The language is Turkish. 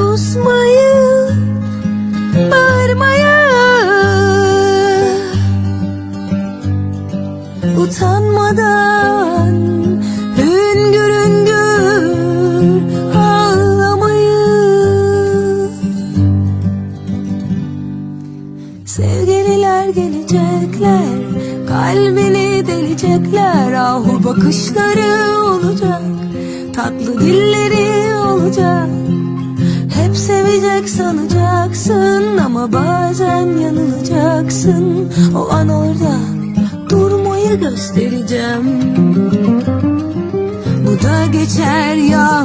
susmayı, bağırmayı Utanmadan hüngür hüngür ağlamayı. Sevgililer gelecekler Kalbini delecekler. Ahu bakışları olacak Tatlı dilleri sevecek sanacaksın Ama bazen yanılacaksın. O an orada durmayı göstereceğim. Bu da geçer öğreteceğim